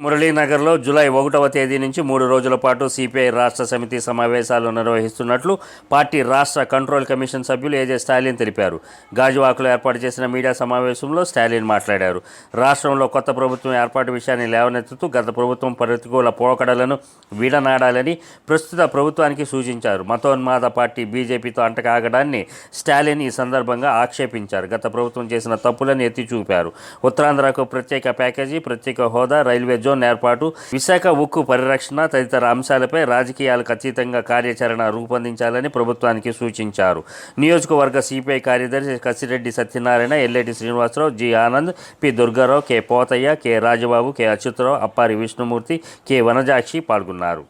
మురళీనగర్లో July ఒకటవ తేదీ నుంచి మూడు రోజుల పాటు సిపిఐ రాష్ట్ర సమితి సమావేశాలు నిర్వహిస్తున్నట్లు పార్టీ రాష్ట్ర కంట్రోల్ కమిషన్ సభ్యులు ఏజే స్టాలిన్ తెలిపారు. గాజువాకలో ఏర్పాటు చేసిన మీడియా సమావేశంలో స్టాలిన్ మాట్లాడారు. రాష్ట్రంలో కొత్త ప్రభుత్వం ఏర్పాటు విషయాన్ని లేవనెత్తుతూ గత ప్రభుత్వం ప్రతికూల పోకడలను వీడనాడాలని ప్రస్తుత ప్రభుత్వానికి సూచించారు. మతోన్మాద పార్టీ బీజేపీతో అంటకాగడాన్ని స్టాలిన్ ఈ సందర్భంగా ఆక్షేపించారు. గత ప్రభుత్వం చేసిన తప్పులను ఎత్తి చూపారు ఉత్తరాంధ్రకు ప్రత్యేక ప్యాకేజీ ప్రత్యేక హోదా రైల్వే జోన్ ఏర్పాటు విశాఖ ఉక్కు పరిరక్షణ తదితర అంశాలపై రాజకీయాలకు అతీతంగా కార్యాచరణ రూపొందించాలని ప్రభుత్వానికి సూచించారు. నియోజకవర్గ సిపిఐ కార్యదర్శి Kasireddy Satyanarayana Elleti Srinivasarao G Anand P Durgarao K Pothaiah K Rajababu K Achyutarao Appari Vishnumurthy K Vanajakshi పాల్గొన్నారు.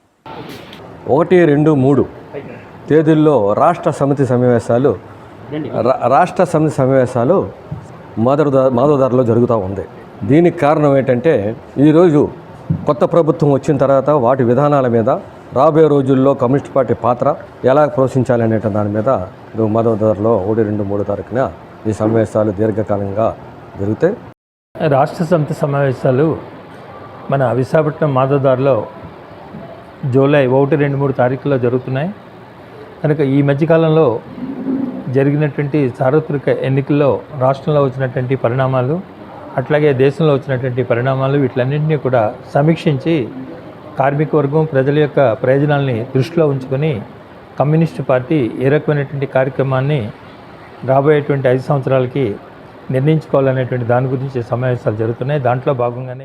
ఒకటి రెండు మూడు తేదీల్లో రాష్ట్ర సమితి సమావేశాలు రా- రాష్ట్ర సమితి సమావేశాలు మాధవ మాధవదారిలో జరుగుతూ ఉంది. దీనికి కారణం ఏంటంటే ఈరోజు కొత్త ప్రభుత్వం వచ్చిన తర్వాత వాటి విధానాల మీద రాబోయే రోజుల్లో కమ్యూనిస్ట్ పార్టీ పాత్ర ఎలా పోషించాలనే దాని మీద మాధవదారిలో ఒకటి రెండు మూడు తారీఖున ఈ సమావేశాలు దీర్ఘకాలంగా జరుగుతాయి. రాష్ట్ర సమితి సమావేశాలు మన విశాఖపట్నం మాధవదారిలో జూలై ఒకటి రెండు మూడు తారీఖులో జరుగుతున్నాయి. కనుక ఈ మధ్యకాలంలో జరిగినటువంటి సార్వత్రిక ఎన్నికల్లో రాష్ట్రంలో వచ్చినటువంటి పరిణామాలు అట్లాగే దేశంలో వచ్చినటువంటి పరిణామాలు వీటిలన్నింటినీ కూడా సమీక్షించి కార్మిక వర్గం ప్రజల యొక్క ప్రయోజనాల్ని దృష్టిలో ఉంచుకొని కమ్యూనిస్టు పార్టీ ఏ రకమైనటువంటి కార్యక్రమాన్ని రాబోయేటువంటి ఐదు సంవత్సరాలకి నిర్ణయించుకోవాలనేటువంటి దాని గురించి సమావేశాలు జరుగుతున్నాయి. దాంట్లో భాగంగానే